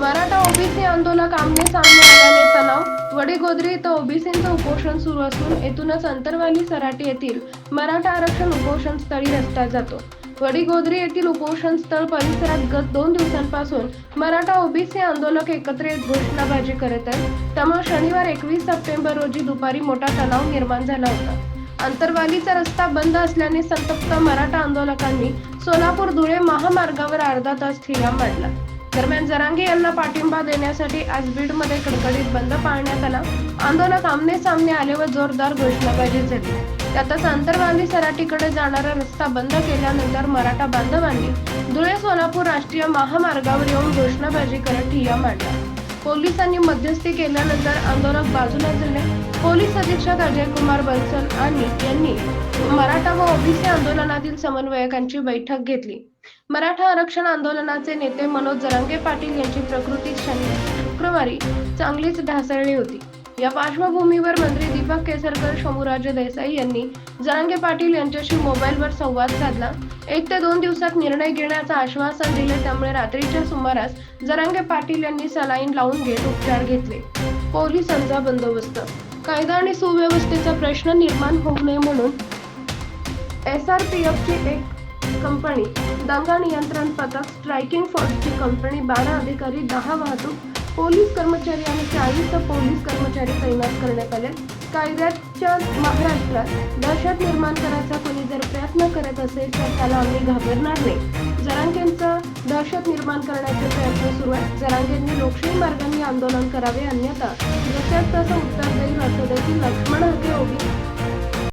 Maratha OBC आंदोलक आमने सामने आल्याने तणाव वडेगोद्री इथं ओबीसींचं उपोषण सुरू असून येथूनच अंतरवाली सराटी येथील मराठा आरक्षण उपोषण स्थळी रस्ता जातो. वडीगोद्री येथील उपोषण स्थळ परिसरात गत दोन दिवसांपासून मराठा ओबीसी आंदोलक एकत्र येत घोषणाबाजी करत आहेत. त्यामुळे शनिवार एकवीस सप्टेंबर रोजी दुपारी मोठा तणाव निर्माण झाला होता. अंतरवालीचा रस्ता बंद असल्याने संतप्त मराठा आंदोलकांनी सोलापूर धुळे महामार्गावर अर्धा तास ठिय्या मांडला. दरम्यान जरांगे यांना पाठिंबा देण्यासाठी आज बीडमध्ये कडकडीत बंद पाळण्यात आला. आंदोलक आमने सामने आले व जोरदार घोषणाबाजी झाली. त्यातच अंतरवाली सराटीकडे जाणारा रस्ता बंद केल्यानंतर मराठा बांधवांनी धुळे सोलापूर राष्ट्रीय महामार्गावर येऊन घोषणाबाजी करत ठिय्या मांडला पोलिसांनी मध्यस्थी केल्यानंतर आंदोलक बाजूला झाले. पोलीस अधीक्षक अजय कुमार बन्सल आणि यांनी मराठा व ओबीसी आंदोलनातील समन्वयकांची बैठक घेतली. मराठा आरक्षण आंदोलनाचे नेते मनोज जरांगे पाटील यांची प्रकृती शनिवारी शुक्रवारी चांगलीच ढासळली होती. या पार्श्वभूमीवर मंत्री दीपक केसरकर शंभूराजे देसाई यांनी जरांगे पाटील यांच्याशी मोबाईलवर संवाद साधला. एक ते दोन दिवसात निर्णय घेण्याचं आश्वासन दिले त्यामुळे रात्रीच्या सुमारास जरांगे पाटील यांनी सलाईन लावून घेत उपचार घेतले. पोलिसांचा बंदोबस्त. कायदा आणि सुव्यवस्थेचा प्रश्न निर्माण होऊ नये म्हणून एस आर पी एफची एक कंपनी दंगा नियंत्रण पथक स्ट्रायकिंग फोर्सची कंपनी बारा अधिकारी दहा वाहतूक पोलीस कर्मचारी आणि चाळीस पोलीस कर्मचारी तैनात करण्यात आले. कायद्याच्या महाराष्ट्रात दहशत निर्माण करायचा कोणी जर प्रयत्न करत असेल तर त्याला आम्ही घाबरणार नाही. जरांगेंचा दहशत निर्माण करण्याचे प्रयत्न सुरू आहेत. जरांगेंनी लोकशाही मार्गाने आंदोलन करावे अन्यथा जशात तसं उत्तर देईल असं देखील लक्ष्मण हके ओबी